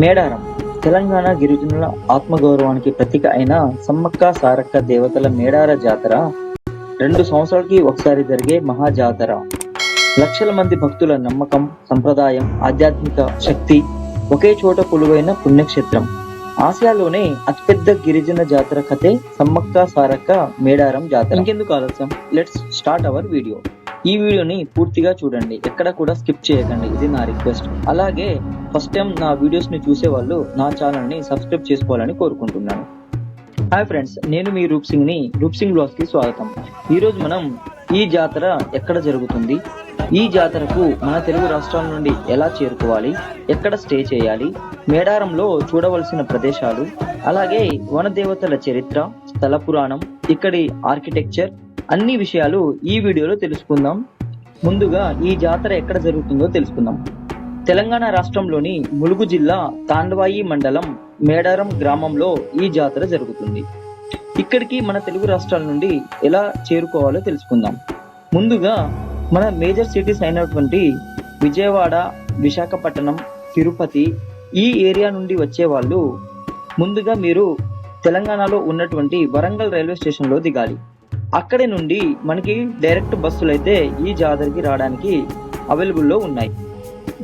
మేడారం. తెలంగాణ గిరిజనుల ఆత్మగౌరవానికి ప్రతీక అయిన సమ్మక్క సారక్క దేవతల మేడార జాతర రెండు సంవత్సరాలకి ఒకసారి జరిగే మహా జాతర లక్షల మంది భక్తుల నమ్మకం సంప్రదాయం ఆధ్యాత్మిక శక్తి ఒకే చోట కొలువైన పుణ్యక్షేత్రం. ఆసియాలోనే అతిపెద్ద గిరిజన జాతర కథే సమ్మక్క సారక్క మేడారం జాతర. ఇంకెందుకు ఆలస్యం? లెట్స్ స్టార్ట్ అవర్ వీడియో ఈ వీడియోని పూర్తిగా చూడండి. ఎక్కడ కూడా స్కిప్ చేయకండి. ఇది నా రిక్వెస్ట్. అలాగే ఫస్ట్ టైం నా వీడియోస్ని చూసే వాళ్ళు నా ఛానల్ని సబ్స్క్రైబ్ చేసుకోవాలని కోరుకుంటున్నాను. హాయ్ ఫ్రెండ్స్ నేను మీ రూప్ సింగ్ని రూప్ సింగ్ బ్లాగ్స్కి స్వాగతం. ఈ రోజు మనం ఈ జాతర ఎక్కడ జరుగుతుంది? ఈ జాతరకు మన తెలుగు రాష్ట్రాల నుండి ఎలా చేరుకోవాలి? ఎక్కడ స్టే చేయాలి? మేడారంలో చూడవలసిన ప్రదేశాలు అలాగే వనదేవతల చరిత్ర స్థల పురాణం ఇక్కడి ఆర్కిటెక్చర్ అన్ని విషయాలు ఈ వీడియోలో తెలుసుకుందాం. ముందుగా ఈ జాతర ఎక్కడ జరుగుతుందో తెలుసుకుందాం. తెలంగాణ రాష్ట్రంలోని ములుగు జిల్లా తాండవాయి మండలం మేడారం గ్రామంలో ఈ జాతర జరుగుతుంది. ఇక్కడికి మన తెలుగు రాష్ట్రాల నుండి ఎలా చేరుకోవాలో తెలుసుకుందాం. ముందుగా మన మేజర్ సిటీస్ అయినటువంటి విజయవాడ విశాఖపట్నం తిరుపతి ఈ ఏరియా నుండి వచ్చే వాళ్ళు ముందుగా మీరు తెలంగాణలో ఉన్నటువంటి వరంగల్ రైల్వే స్టేషన్లో దిగాలి. అక్కడి నుండి మనకి డైరెక్ట్ బస్సులు అయితే ఈ జాతరకి రావడానికి అవైలబుల్లో ఉన్నాయి.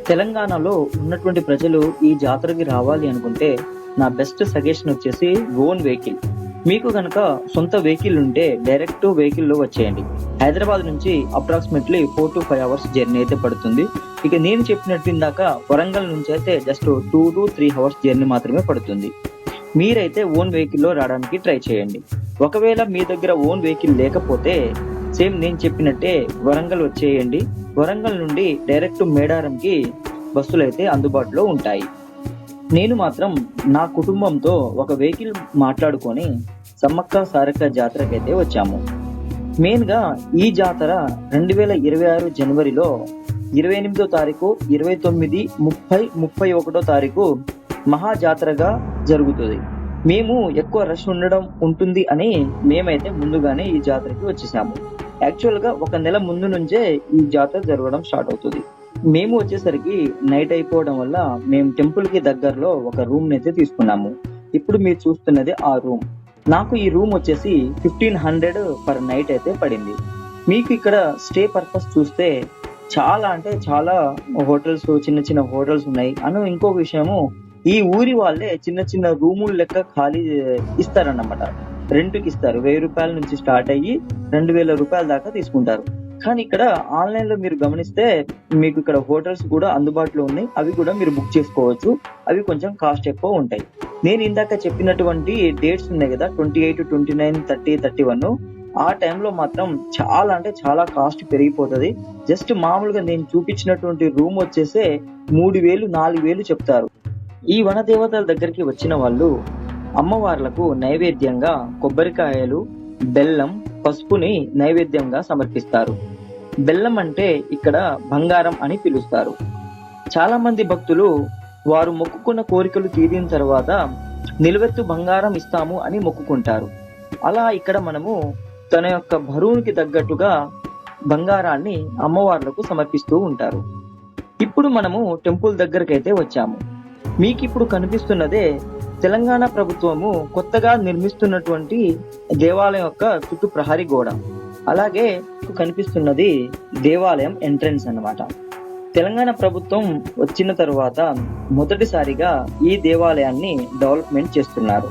తెలంగాణలో ఉన్నటువంటి ప్రజలు ఈ జాతరకి రావాలి అనుకుంటే నా బెస్ట్ సజెషన్ వచ్చేసి ఓన్ వెహికల్. మీకు కనుక సొంత వెహికల్ ఉంటే డైరెక్ట్ వెహికల్లో వచ్చేయండి. హైదరాబాద్ నుంచి approximately four to five hours journey అయితే పడుతుంది. ఇక నేను చెప్పినట్టు ఇందాక వరంగల్ నుంచి అయితే just two to three hours journey మాత్రమే పడుతుంది. మీరైతే ఓన్ వెహికల్లో రావడానికి ట్రై చేయండి. ఒకవేళ మీ దగ్గర ఓన్ వెహికల్ లేకపోతే సేమ్ నేను చెప్పినట్టే వరంగల్ వచ్చేయండి. వరంగల్ నుండి డైరెక్ట్ మేడారంకి బస్సులు అయితే అందుబాటులో ఉంటాయి. నేను మాత్రం నా కుటుంబంతో ఒక వెహికల్ మాట్లాడుకొని సమ్మక్క సారక్క జాతరకైతే వచ్చాము. మెయిన్గా ఈ జాతర రెండు వేల ఇరవై ఆరు జనవరిలో ఇరవై ఎనిమిదో తారీఖు ఇరవై తొమ్మిది ముప్పై ముప్పై ఒకటో తారీఖు మహా జాతరగా జరుగుతుంది. మేము ఎక్కువ రష్ ఉండడం ఉంటుంది అని మేమైతే ముందుగానే ఈ జాతరకి వచ్చేసాము. యాక్చువల్గా ఒక నెల ముందు నుంచే ఈ జాతర జరగడం స్టార్ట్ అవుతుంది. మేము వచ్చేసరికి నైట్ అయిపోవడం వల్ల మేము టెంపుల్కి దగ్గరలో ఒక రూమ్ని అయితే తీసుకున్నాము. ఇప్పుడు మీరు చూస్తున్నది ఆ రూమ్ నాకు ఈ రూమ్ వచ్చేసి ఫిఫ్టీన్ హండ్రెడ్ పర్ నైట్ అయితే పడింది. మీకు ఇక్కడ స్టే పర్పస్ చూస్తే చాలా అంటే చాలా హోటల్స్ చిన్న చిన్న హోటల్స్ ఉన్నాయి. అను ఇంకొక విషయము ఈ ఊరి వాళ్ళే చిన్న చిన్న రూములు లెక్క ఖాళీ ఇస్తారన్నమాట. రెంట్కి ఇస్తారు. వెయ్యి రూపాయల నుంచి స్టార్ట్ అయ్యి రెండు వేల రూపాయల దాకా తీసుకుంటారు. కానీ ఇక్కడ ఆన్లైన్లో మీరు గమనిస్తే మీకు ఇక్కడ హోటల్స్ కూడా అందుబాటులో ఉన్నాయి. అవి కూడా మీరు బుక్ చేసుకోవచ్చు. అవి కొంచెం కాస్ట్ ఎక్కువ ఉంటాయి. నేను ఇందాక చెప్పినటువంటి డేట్స్ ఉన్నాయి కదా twenty eight twenty nine thirty thirty one. ఆ టైంలో మాత్రం చాలా అంటే చాలా కాస్ట్ పెరిగిపోతుంది. జస్ట్ మామూలుగా నేను చూపించినటువంటి రూమ్ వచ్చేసే మూడు వేలు నాలుగు వేలు చెప్తారు. ఈ వన దేవతల దగ్గరికి వచ్చిన వాళ్ళు అమ్మవార్లకు నైవేద్యంగా కొబ్బరికాయలు బెల్లం పసుపుని నైవేద్యంగా సమర్పిస్తారు. బెల్లం అంటే ఇక్కడ బంగారం అని పిలుస్తారు. చాలా మంది భక్తులు వారు మొక్కుకున్న కోరికలు తీరిన తర్వాత నిలువెత్తు బంగారం ఇస్తాము అని మొక్కుకుంటారు. అలా ఇక్కడ మనము తన యొక్క బరువునికి తగ్గట్టుగా బంగారాన్ని అమ్మవార్లకు సమర్పిస్తూ ఉంటారు. ఇప్పుడు మనము టెంపుల్ దగ్గరకైతే వచ్చాము. మీకు ఇప్పుడు కనిపిస్తున్నదే తెలంగాణ ప్రభుత్వము కొత్తగా నిర్మిస్తున్నటువంటి దేవాలయం యొక్క చుట్టూ ప్రహరీ గోడ. అలాగే కనిపిస్తున్నది దేవాలయం ఎంట్రన్స్ అన్నమాట. తెలంగాణ ప్రభుత్వం వచ్చిన తరువాత మొదటిసారిగా ఈ దేవాలయాన్ని డెవలప్మెంట్ చేస్తున్నారు.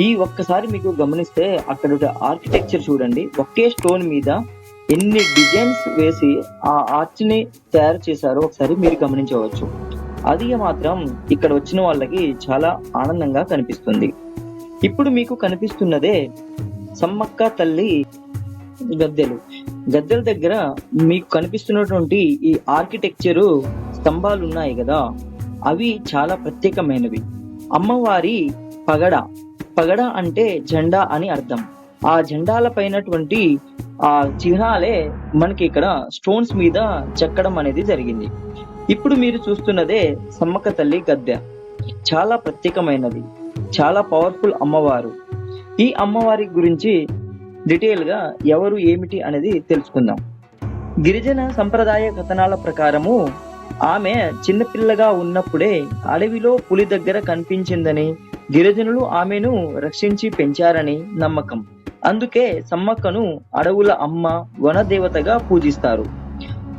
ఈ ఒక్కసారి మీకు గమనిస్తే అక్కడ ఆర్కిటెక్చర్ చూడండి. ఒకే స్టోన్ మీద ఎన్ని డిజైన్స్ వేసి ఆ ఆర్చ్ని తయారు చేశారో ఒకసారి మీరు గమనించవచ్చు. అది మాత్రం ఇక్కడ వచ్చిన వాళ్ళకి చాలా ఆనందంగా కనిపిస్తుంది. ఇప్పుడు మీకు కనిపిస్తున్నదే సమ్మక్క తల్లి గద్దెలు. గద్దెల దగ్గర మీకు కనిపిస్తున్నటువంటి ఈ ఆర్కిటెక్చరు స్తంభాలు ఉన్నాయి కదా అవి చాలా ప్రత్యేకమైనవి. అమ్మవారి పగడ. పగడ అంటే జెండా అని అర్థం. ఆ జెండాల పైనటువంటి ఆ చిహ్నాలే మనకి ఇక్కడ స్టోన్స్ మీద చెక్కడం అనేది జరిగింది. ఇప్పుడు మీరు చూస్తున్నదే సమ్మక్క తల్లి గద్దె. చాలా ప్రత్యేకమైనది. చాలా పవర్ఫుల్ అమ్మవారు. ఈ అమ్మవారి గురించి డీటెయిల్గా ఎవరు ఏమిటి అనేది తెలుసుకుందాం. గిరిజన సంప్రదాయ కథనాల ప్రకారము ఆమె చిన్నపిల్లగా ఉన్నప్పుడే అడవిలో పులి దగ్గర కనిపించిందని గిరిజనులు ఆమెను రక్షించి పెంచారని నమ్మకం. అందుకే సమ్మక్కను అడవుల అమ్మ వనదేవతగా పూజిస్తారు.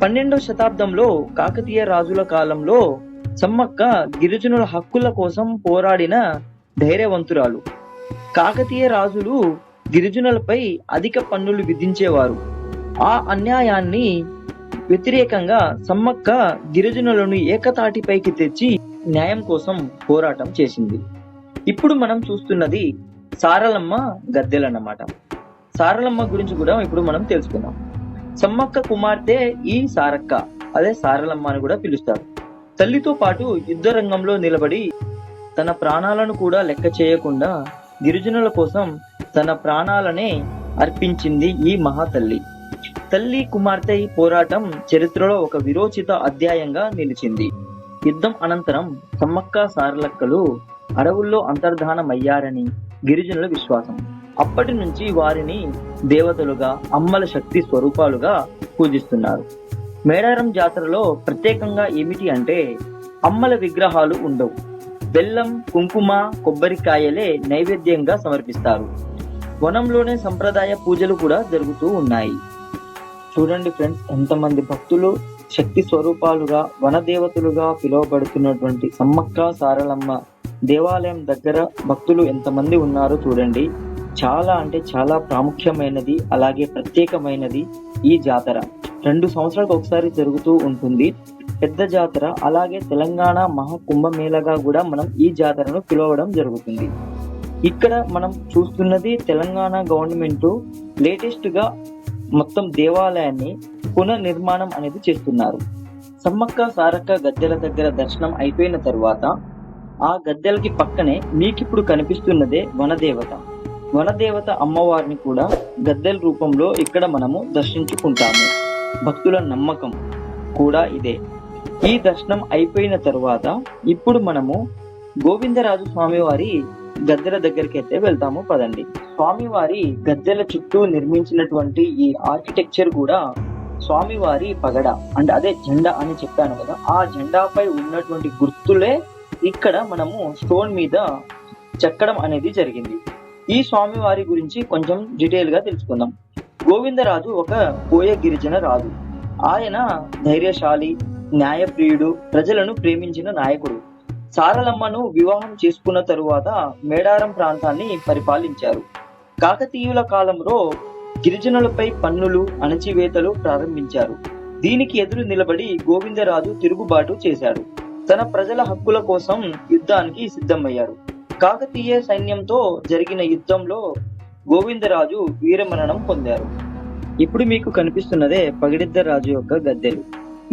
పన్నెండవ శతాబ్దంలో కాకతీయ రాజుల కాలంలో సమ్మక్క గిరిజనుల హక్కుల కోసం పోరాడిన ధైర్యవంతురాలు. కాకతీయ రాజులు గిరిజనులపై అధిక పన్నులు విధించేవారు. ఆ అన్యాయాన్ని వ్యతిరేకంగా సమ్మక్క గిరిజనులను ఏకతాటిపైకి తెచ్చి న్యాయం కోసం పోరాటం చేసింది. ఇప్పుడు మనం చూస్తున్నది సారలమ్మ గద్దెలన్నమాట. సారలమ్మ గురించి కూడా ఇప్పుడు మనం తెలుసుకుందాం. సమ్మక్క కుమార్తె ఈ సారక్క అదే సారలమ్మ అని కూడా పిలుస్తారు. తల్లితో పాటు యుద్ధ రంగంలో నిలబడి తన ప్రాణాలను కూడా లెక్క చేయకుండా గిరిజనుల కోసం తన ప్రాణాలనే అర్పించింది ఈ మహాతల్లి. తల్లి కుమార్తె ఈ పోరాటం చరిత్రలో ఒక విరోచిత అధ్యాయంగా నిలిచింది. యుద్ధం అనంతరం సమ్మక్క సారలక్కలు అడవుల్లో అంతర్ధానమయ్యారని గిరిజనుల విశ్వాసం. అప్పటి నుంచి వారిని దేవతలుగా అమ్మల శక్తి స్వరూపాలుగా పూజిస్తున్నారు. మేడారం జాతరలో ప్రత్యేకంగా ఏమిటి అంటే అమ్మల విగ్రహాలు ఉండవు. బెల్లం కుంకుమ కొబ్బరికాయలే నైవేద్యంగా సమర్పిస్తారు. వనంలోనే సంప్రదాయ పూజలు కూడా జరుగుతూ ఉన్నాయి. చూడండి ఫ్రెండ్స్ ఎంతమంది భక్తులు శక్తి స్వరూపాలుగా వనదేవతలుగా పిలువబడుతున్నటువంటి సమ్మక్క సారలమ్మ దేవాలయం దగ్గర భక్తులు ఎంతమంది ఉన్నారో చూడండి. చాలా అంటే చాలా ప్రాముఖ్యమైనది అలాగే ప్రత్యేకమైనది ఈ జాతర. రెండు సంవత్సరాలకు ఒకసారి జరుగుతూ ఉంటుంది. పెద్ద జాతర అలాగే తెలంగాణ మహాకుంభమేళగా కూడా మనం ఈ జాతరను పిలవడం జరుగుతుంది. ఇక్కడ మనం చూస్తున్నది తెలంగాణ గవర్నమెంట్ లేటెస్ట్గా మొత్తం దేవాలయాన్ని పునర్నిర్మాణం అనేది చేస్తున్నారు. సమ్మక్క సారక్క గద్దెల దగ్గర దర్శనం అయిపోయిన తరువాత ఆ గద్దెలకి పక్కనే మీకిప్పుడు కనిపిస్తున్నదే వనదేవత. వనదేవత అమ్మవారిని కూడా గద్దెల రూపంలో ఇక్కడ మనము దర్శించుకుంటాము. భక్తుల నమ్మకం కూడా ఇదే. ఈ దర్శనం అయిపోయిన తరువాత ఇప్పుడు మనము గోవిందరాజు స్వామివారి గద్దెల దగ్గరికి అయితే వెళ్తాము పదండి. స్వామివారి గద్దెల చుట్టూ నిర్మించినటువంటి ఈ ఆర్కిటెక్చర్ కూడా స్వామివారి పగడ అంటే అదే జెండా అని చెప్పాను కదా ఆ జెండాపై ఉన్నటువంటి గుర్తులే ఇక్కడ మనము స్టోన్ మీద చెక్కడం అనేది జరిగింది. ఈ స్వామివారి గురించి కొంచెం డీటెయిల్గా తెలుసుకుందాం. గోవిందరాజు ఒక పోయ గిరిజన రాజు. ఆయన ధైర్యశాలి న్యాయప్రియుడు ప్రజలను ప్రేమించిన నాయకుడు. సారలమ్మను వివాహం చేసుకున్న తరువాత మేడారం ప్రాంతాన్ని పరిపాలించారు. కాకతీయుల కాలంలో గిరిజనులపై పన్నులు అణచివేతలు ప్రారంభించారు. దీనికి ఎదురు నిలబడి గోవిందరాజు తిరుగుబాటు చేశాడు. తన ప్రజల హక్కుల కోసం యుద్ధానికి సిద్ధమయ్యాడు కాకతీయ సైన్యంతో జరిగిన యుద్ధంలో గోవిందరాజు వీరమరణం పొందారు. ఇప్పుడు మీకు కనిపిస్తున్నదే పగిడిద్ద రాజు యొక్క గద్దెలు.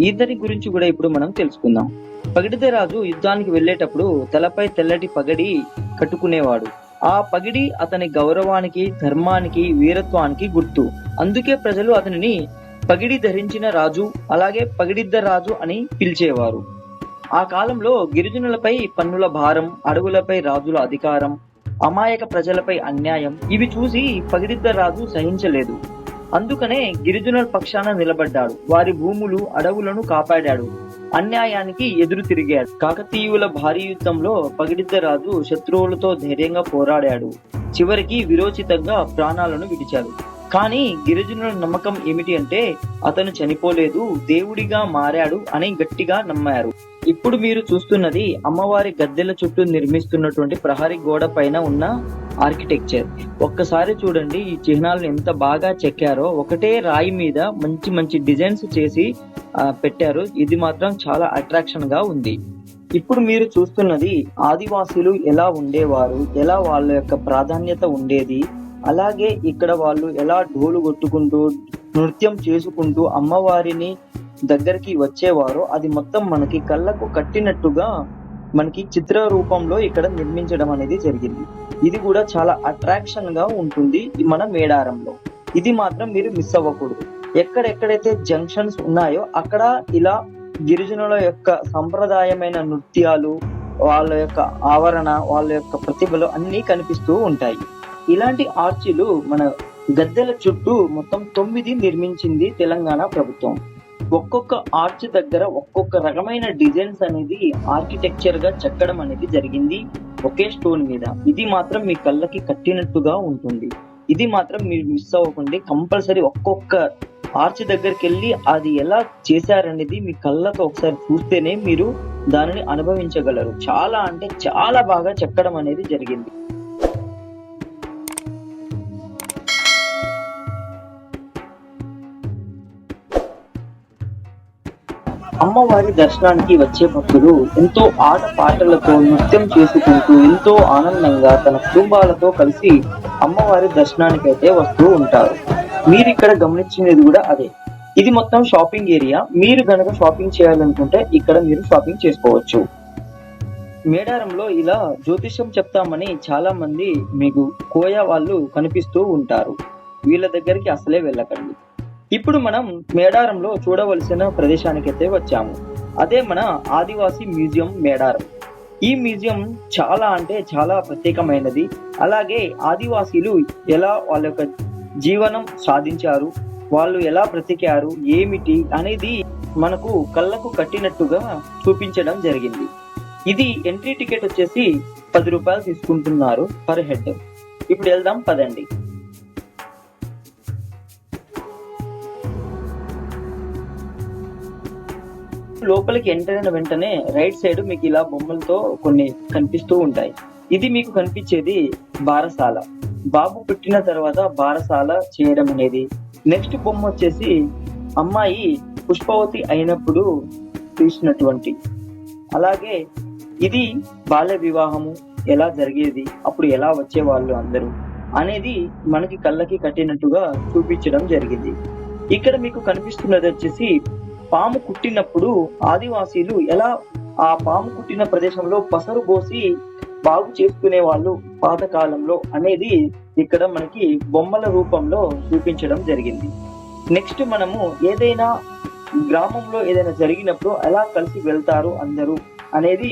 ఇద్దరి గురించి కూడా ఇప్పుడు మనం తెలుసుకుందాం. పగిడిద్ద రాజు యుద్ధానికి వెళ్ళేటప్పుడు తలపై తెల్లటి పగడి కట్టుకునేవాడు. ఆ పగిడి అతని గౌరవానికి ధర్మానికి వీరత్వానికి గుర్తు. అందుకే ప్రజలు అతనిని పగిడి ధరించిన రాజు అలాగే పగిడిద్ద రాజు అని పిలిచేవారు. ఆ కాలంలో గిరిజనులపై పన్నుల భారం అడవులపై రాజుల అధికారం అమాయక ప్రజలపై అన్యాయం ఇవి చూసి పగిడిద్ద రాజు సహించలేదు. అందుకనే గిరిజనుల పక్షాన నిలబడ్డాడు. వారి భూములు అడవులను కాపాడాడు. అన్యాయానికి ఎదురు తిరిగాడు. కాకతీయుల భారీ యుద్ధంలో పగిడిద్ద రాజు శత్రువులతో ధైర్యంగా పోరాడాడు. చివరికి విరోచితంగా ప్రాణాలను విడిచాడు. కానీ గిరిజనుల నమ్మకం ఏమిటి అంటే అతను చనిపోలేదు దేవుడిగా మారాడు అని గట్టిగా నమ్మారు. ఇప్పుడు మీరు చూస్తున్నది అమ్మవారి గద్దెల చుట్టూ నిర్మిస్తున్నటువంటి ప్రహరీ గోడ పైన ఉన్న ఆర్కిటెక్చర్. ఒక్కసారి చూడండి ఈ చిహ్నాలను ఎంత బాగా చెక్కారో. ఒకటే రాయి మీద మంచి మంచి డిజైన్స్ చేసి పెట్టారు. ఇది మాత్రం చాలా అట్రాక్షన్గా ఉంది. ఇప్పుడు మీరు చూస్తున్నది ఆదివాసులు ఎలా ఉండేవారు? ఎలా వాళ్ళ యొక్క ప్రాధాన్యత ఉండేది? అలాగే ఇక్కడ వాళ్ళు ఎలా డోలు కొట్టుకుంటూ నృత్యం చేసుకుంటూ అమ్మవారిని దగ్గరికి వచ్చేవారో అది మొత్తం మనకి కళ్ళకు కట్టినట్టుగా మనకి చిత్ర రూపంలో ఇక్కడ నిర్మించడం అనేది జరిగింది. ఇది కూడా చాలా అట్రాక్షన్గా ఉంటుంది మన మేడారంలో. ఇది మాత్రం మీరు మిస్ అవ్వకూడదు. ఎక్కడెక్కడైతే జంక్షన్స్ ఉన్నాయో అక్కడ ఇలా గిరిజనుల యొక్క సంప్రదాయమైన నృత్యాలు వాళ్ళ యొక్క ఆవరణ వాళ్ళ యొక్క ప్రతిభలు అన్నీ కనిపిస్తూ ఉంటాయి. ఇలాంటి ఆర్చిలు మన గద్దెల చుట్టూ మొత్తం తొమ్మిది నిర్మించింది తెలంగాణ ప్రభుత్వం. ఒక్కొక్క ఆర్చ్ దగ్గర ఒక్కొక్క రకమైన డిజైన్స్ అనేది ఆర్కిటెక్చర్గా చెక్కడం అనేది జరిగింది ఒకే స్టోన్ మీద. ఇది మాత్రం మీ కళ్ళకి కట్టినట్టుగా ఉంటుంది. ఇది మాత్రం మీరు మిస్ అవ్వకండి. కంపల్సరీ ఒక్కొక్క ఆర్చ్ దగ్గరికి వెళ్ళి అది ఎలా చేశారనేది మీ కళ్ళతో ఒకసారి చూస్తేనే మీరు దానిని అనుభవించగలరు. చాలా అంటే చాలా బాగా చెక్కడం అనేది జరిగింది. అమ్మవారి దర్శనానికి వచ్చే భక్తులు ఎంతో ఆట పాటలతో నృత్యం చేసుకుంటూ ఎంతో ఆనందంగా తన కుటుంబాలతో కలిసి అమ్మవారి దర్శనానికి అయితే వస్తూ ఉంటారు. మీరు ఇక్కడ గమనించినది కూడా అదే. ఇది మొత్తం షాపింగ్ ఏరియా. మీరు గనక షాపింగ్ చేయాలనుకుంటే ఇక్కడ మీరు షాపింగ్ చేసుకోవచ్చు. మేడారంలో ఇలా జ్యోతిష్యం చెప్తామని చాలా మంది మీకు కోయ వాళ్ళు కనిపిస్తూ ఉంటారు. వీళ్ళ దగ్గరికి అసలే వెళ్ళకండి. ఇప్పుడు మనం మేడారంలో చూడవలసిన ప్రదేశానికైతే వచ్చాము. అదే మన ఆదివాసీ మ్యూజియం మేడారం. ఈ మ్యూజియం చాలా అంటే చాలా ప్రత్యేకమైనది. అలాగే ఆదివాసీలు ఎలా వాళ్ళ యొక్క జీవనం సాధించారు వాళ్ళు ఎలా బ్రతికారు ఏమిటి అనేది మనకు కళ్ళకు కట్టినట్టుగా చూపించడం జరిగింది. ఇది ఎంట్రీ టికెట్ వచ్చేసి పది రూపాయలు తీసుకుంటున్నారు పర్ హెడ్. ఇప్పుడు వెళ్దాం పదండి. లోపలికి ఎంటర్ అయిన వెంటనే రైట్ సైడ్ మీకు ఇలా బొమ్మలతో కొన్ని కనిపిస్తూ ఉంటాయి. ఇది మీకు కనిపించేది బారసాల. బాబు పుట్టిన తర్వాత బారసాల చేయడం అనేది. నెక్స్ట్ బొమ్మ వచ్చేసి అమ్మాయి పుష్పవతి అయినప్పుడు తీసినటువంటి. అలాగే ఇది బాల్య వివాహము. ఎలా జరిగేది? అప్పుడు ఎలా వచ్చేవాళ్ళు అందరూ? అనేది మనకి కళ్ళకి కట్టినట్టుగా చూపించడం జరిగింది. ఇక్కడ మీకు కనిపిస్తున్నది వచ్చేసి పాము కుట్టినప్పుడు ఆదివాసీలు ఎలా ఆ పాము కుట్టిన ప్రదేశంలో పసరు పోసి బాగు చేసుకునే వాళ్ళు పాతకాలంలో అనేది ఇక్కడ మనకి బొమ్మల రూపంలో చూపించడం జరిగింది. నెక్స్ట్ మనము ఏదైనా గ్రామంలో ఏదైనా జరిగినప్పుడు ఎలా కలిసి వెళ్తారు అందరూ అనేది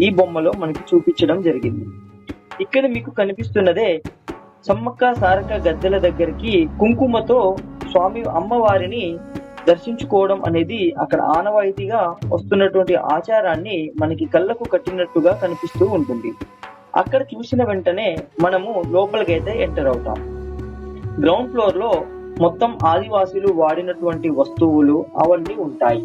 ఈ బొమ్మలో మనకి చూపించడం జరిగింది. ఇక్కడ మీకు కనిపిస్తున్నదే సమ్మక్క సారక గద్దెల దగ్గరికి కుంకుమతో స్వామి అమ్మవారిని దర్శించుకోవడం అనేది అక్కడ ఆనవాయితీగా వస్తున్నటువంటి ఆచారాన్ని మనకి కళ్ళకు కట్టినట్టుగా కనిపిస్తూ ఉంటుంది. అక్కడ చూసిన వెంటనే మనము లోపలికైతే ఎంటర్ అవుతాం. గ్రౌండ్ ఫ్లోర్లో మొత్తం ఆదివాసీలు వాడినటువంటి వస్తువులు అవన్నీ ఉంటాయి.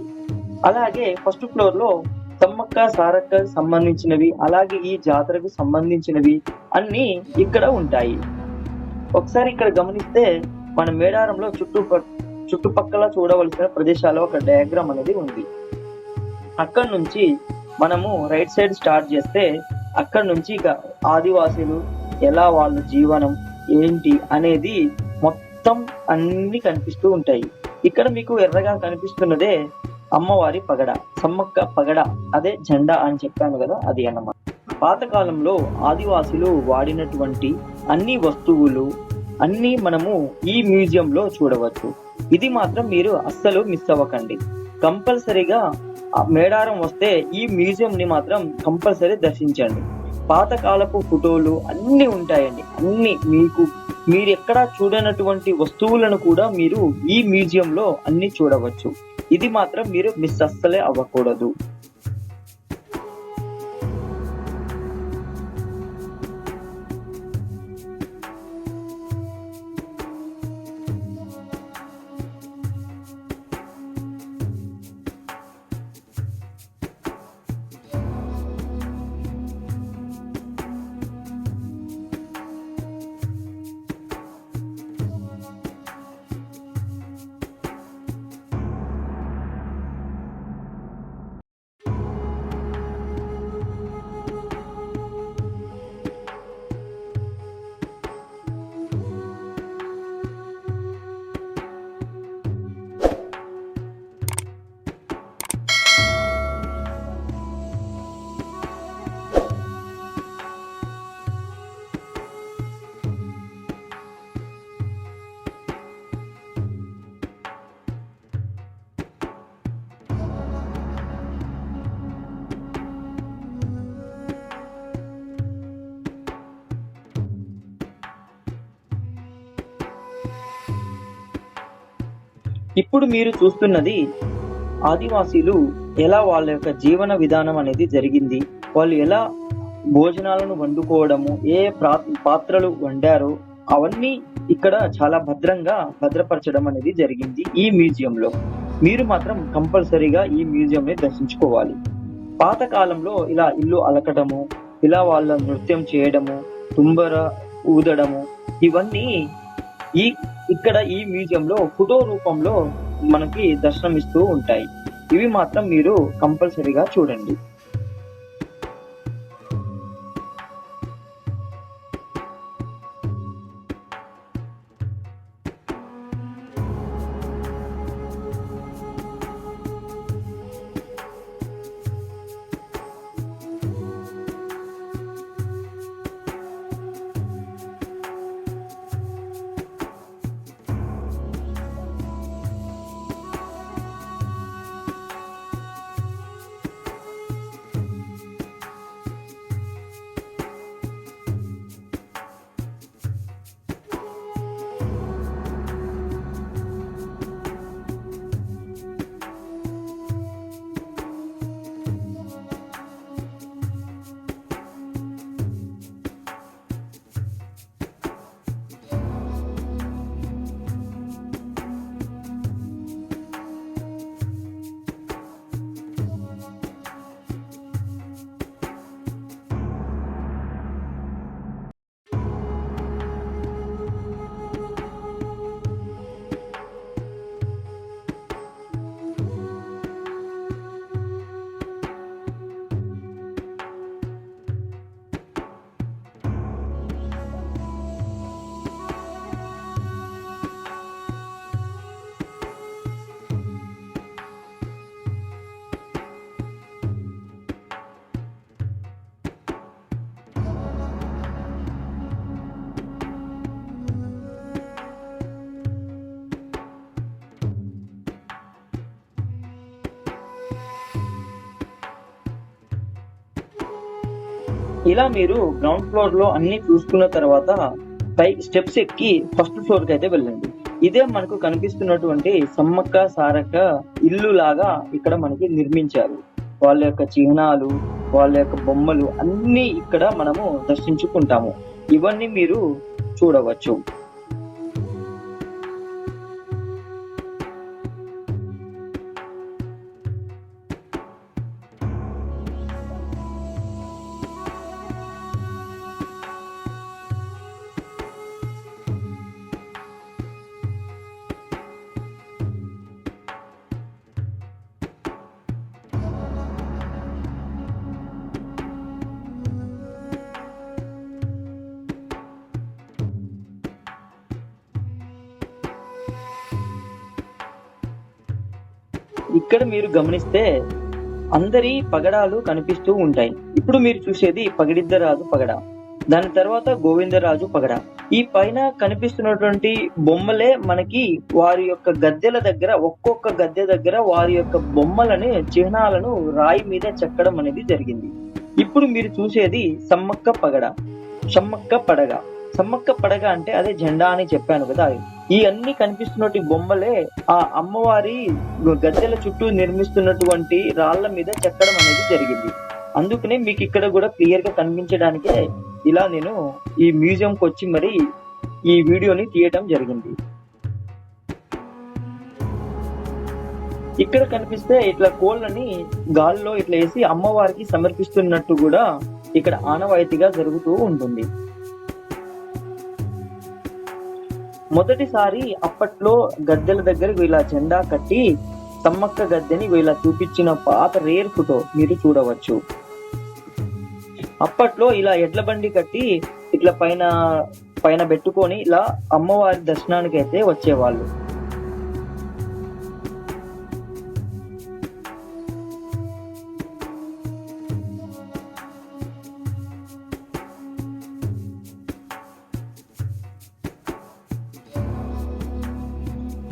అలాగే ఫస్ట్ ఫ్లోర్లో తమ్మక్క సారక్క సంబంధించినవి అలాగే ఈ జాతరకు సంబంధించినవి అన్ని ఇక్కడ ఉంటాయి. ఒకసారి ఇక్కడ గమనిస్తే మన మేడారంలో చుట్టూ చుట్టుపక్కల చూడవలసిన ప్రదేశాల ఒక డయాగ్రామ్ అనేది ఉంది. అక్కడ నుంచి మనము రైట్ సైడ్ స్టార్ట్ చేస్తే అక్కడ నుంచి ఇక ఆదివాసీలు ఎలా వాళ్ళ జీవనం ఏంటి అనేది మొత్తం అన్ని కనిపిస్తూ ఉంటాయి. ఇక్కడ మీకు ఎర్రగా కనిపిస్తున్నదే అమ్మవారి పగడ సమ్మక్క పగడ అదే జెండా అని చెప్పాను కదా అది అన్నమాట. పాతకాలంలో ఆదివాసులు వాడినటువంటి అన్ని వస్తువులు అన్ని మనము ఈ మ్యూజియంలో చూడవచ్చు. ఇది మాత్రం మీరు అస్సలు మిస్ అవ్వకండి. కంపల్సరీగా మేడారం వస్తే ఈ మ్యూజియంని మాత్రం కంపల్సరీ దర్శించండి. పాతకాలపు ఫోటోలు అన్ని ఉంటాయండి. అన్ని మీకు మీరు ఎక్కడా చూడనటువంటి వస్తువులను కూడా మీరు ఈ మ్యూజియంలో అన్ని చూడవచ్చు. ఇది మాత్రం మీరు మిస్ అస్సలే అవ్వకూడదు. ఇప్పుడు మీరు చూస్తున్నది ఆదివాసీలు ఎలా వాళ్ళ యొక్క జీవన విధానం అనేది జరిగింది. వాళ్ళు ఎలా భోజనాలను వండుకోవడము ఏ పాత్రలు వండారో అవన్నీ ఇక్కడ చాలా భద్రంగా భద్రపరచడం అనేది జరిగింది ఈ మ్యూజియంలో. మీరు మాత్రం కంపల్సరీగా ఈ మ్యూజియం ని దర్శించుకోవాలి. పాత కాలంలో ఇలా ఇల్లు అలకడము ఇలా వాళ్ళ నృత్యం చేయడము తుంబర ఊదడము ఇవన్నీ ఈ ఇక్కడ ఈ మ్యూజియం లో ఫోటో రూపంలో మనకి దర్శనమిస్తూ ఉంటాయి. ఇవి మాత్రం మీరు కంపల్సరీగా చూడండి. ఇలా మీరు గ్రౌండ్ ఫ్లోర్లో అన్ని చూసుకున్న తర్వాత పై స్టెప్స్ ఎక్కి ఫస్ట్ ఫ్లోర్కి అయితే వెళ్ళండి. ఇదే మనకు కనిపిస్తున్నటువంటి సమ్మక్క సారక్క ఇల్లు లాగా ఇక్కడ మనకి నిర్మించారు. వాళ్ళ యొక్క చిహ్నాలు వాళ్ళ యొక్క బొమ్మలు అన్ని ఇక్కడ మనము దర్శించుకుంటాము. ఇవన్నీ మీరు చూడవచ్చు. ఇక్కడ మీరు గమనిస్తే అందరి పగడాలు కనిపిస్తూ ఉంటాయి. ఇప్పుడు మీరు చూసేది పగిడిద్దరాజు పగడ. దాని తర్వాత గోవిందరాజు పగడ. ఈ పైన కనిపిస్తున్నటువంటి బొమ్మలే మనకి వారి యొక్క గద్దెల దగ్గర ఒక్కొక్క గద్దె దగ్గర వారి యొక్క బొమ్మలని చిహ్నాలను రాయి మీద చెక్కడం అనేది జరిగింది. ఇప్పుడు మీరు చూసేది సమ్మక్క పగడ. సమ్మక్క పడగ. సమ్మక్క పడగ అంటే అదే జెండా అని చెప్పాను కదా. ఈ అన్ని కనిపిస్తున్నటువంటి బొమ్మలే ఆ అమ్మవారి గద్దెల చుట్టూ నిర్మిస్తున్నటువంటి రాళ్ళ మీద చెక్కడం అనేది జరిగింది. అందుకనే మీకు ఇక్కడ కూడా క్లియర్గా కనిపించడానికే ఇలా నేను ఈ మ్యూజియంకి వచ్చి మరి ఈ వీడియోని తీయటం జరిగింది. ఇక్కడ కనిపిస్తే ఇట్లా కోళ్ళని గాల్లో ఇట్లా వేసి అమ్మవారికి సమర్పిస్తున్నట్టు కూడా ఇక్కడ ఆనవాయితీగా జరుగుతూ ఉంటుంది. మొదటిసారి అప్పట్లో గద్దెల దగ్గర ఇలా జెండా కట్టి తమ్మక్క గద్దెని ఇలా చూపించిన పాత రేర్ ఫోటో మీరు చూడవచ్చు. అప్పట్లో ఇలా ఎడ్ల బండి కట్టి ఇట్లా పైన పైన పెట్టుకొని ఇలా అమ్మవారి దర్శనానికి అయితే వచ్చేవాళ్ళు.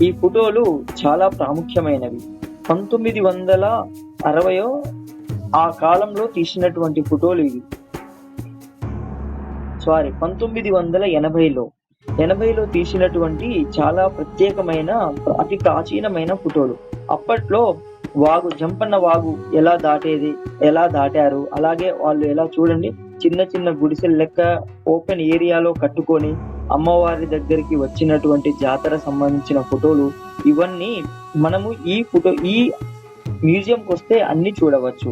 ఈ ఫోటోలు చాలా ప్రాముఖ్యమైనవి. పంతొమ్మిది వందల అరవయో ఆ కాలంలో తీసినటువంటి ఫోటోలు ఇవి. సారీ పంతొమ్మిది వందల ఎనభైలో. ఎనభైలో తీసినటువంటి చాలా ప్రత్యేకమైన అతి ప్రాచీనమైన ఫోటోలు. అప్పట్లో వాగు జంపన్న వాగు ఎలా దాటేది ఎలా దాటారు అలాగే వాళ్ళు ఎలా చూడండి చిన్న చిన్న గుడిసెల లెక్క ఓపెన్ ఏరియాలో కట్టుకొని అమ్మవారి దగ్గరికి వచ్చినటువంటి జాతర సంబంధించిన ఫోటోలు ఇవన్నీ మనము ఈ ఫోటో ఈ మ్యూజియంకి వస్తే అన్ని చూడవచ్చు.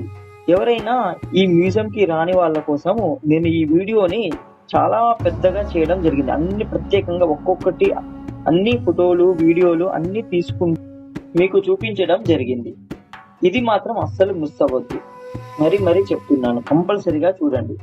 ఎవరైనా ఈ మ్యూజియంకి రాని వాళ్ళ కోసము నేను ఈ వీడియోని చాలా పెద్దగా చేయడం జరిగింది. అన్ని ప్రత్యేకంగా ఒక్కొక్కటి అన్ని ఫోటోలు వీడియోలు అన్ని తీసుకు మీకు చూపించడం జరిగింది. ఇది మాత్రం అస్సలు మిస్ అవ్వద్దు. మరి మరి చెప్తున్నాను. కంపల్సరిగా చూడండి.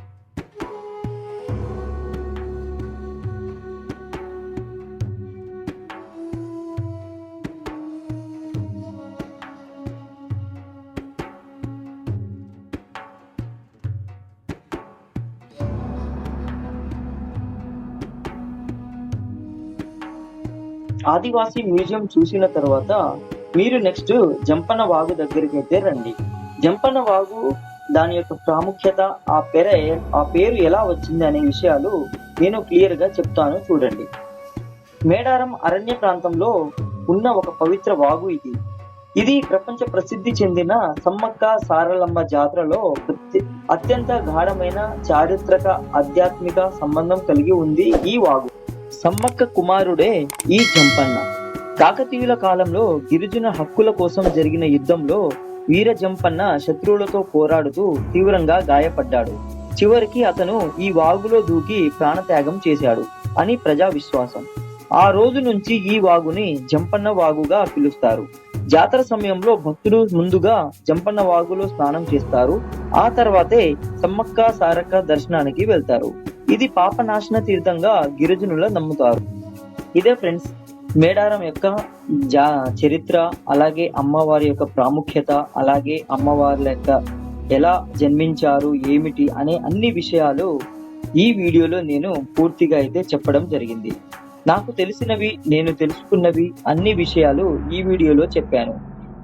ఆదివాసీ మ్యూజియం చూసిన తర్వాత మీరు నెక్స్ట్ జంపన వాగు దగ్గరికి అయితే రండి. జంపన వాగు దాని యొక్క ప్రాముఖ్యత ఆ పేర ఆ పేరు ఎలా వచ్చింది అనే విషయాలు నేను క్లియర్గా చెప్తాను చూడండి. మేడారం అరణ్య ప్రాంతంలో ఉన్న ఒక పవిత్ర వాగు ఇది. ఇది ప్రపంచ ప్రసిద్ధి చెందిన సమ్మక్క సారలమ్మ జాతరలో అత్యంత గాఢమైన చారిత్రక ఆధ్యాత్మిక సంబంధం కలిగి ఉంది ఈ వాగు. సమ్మక్క కుమారుడే ఈ జంపన్న. కాకతీయుల కాలంలో గిరిజన హక్కుల కోసం జరిగిన యుద్ధంలో వీర జంపన్న శత్రువులతో పోరాడుతూ తీవ్రంగా గాయపడ్డాడు. చివరికి అతను ఈ వాగులో దూకి ప్రాణత్యాగం చేశాడు అని ప్రజా విశ్వాసం ఆ రోజు నుంచి ఈ వాగుని జంపన్న వాగుగా పిలుస్తారు. జాతర సమయంలో భక్తులు ముందుగా జంపన్న వాగులో స్నానం చేస్తారు. ఆ తర్వాతే సమ్మక్క సారక్క దర్శనానికి వెళ్తారు. ఇది పాపనాశన తీర్థంగా గిరిజనుల నమ్ముతారు. ఇదే ఫ్రెండ్స్ మేడారం యొక్క జా చరిత్ర అలాగే అమ్మవారి యొక్క ప్రాముఖ్యత అలాగే అమ్మవారి యొక్క ఎలా జన్మించారు ఏమిటి అనే అన్ని విషయాలు ఈ వీడియోలో నేను పూర్తిగా అయితే చెప్పడం జరిగింది. నాకు తెలిసినవి నేను తెలుసుకున్నవి అన్ని విషయాలు ఈ వీడియోలో చెప్పాను.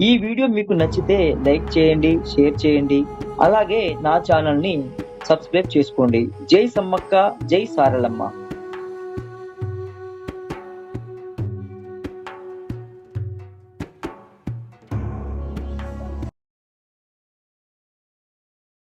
ఈ వీడియో మీకు నచ్చితే లైక్ చేయండి షేర్ చేయండి అలాగే నా ఛానల్ని సబ్స్క్రైబ్ చేసుకోండి. జై సమ్మక్క జై సారలమ్మ.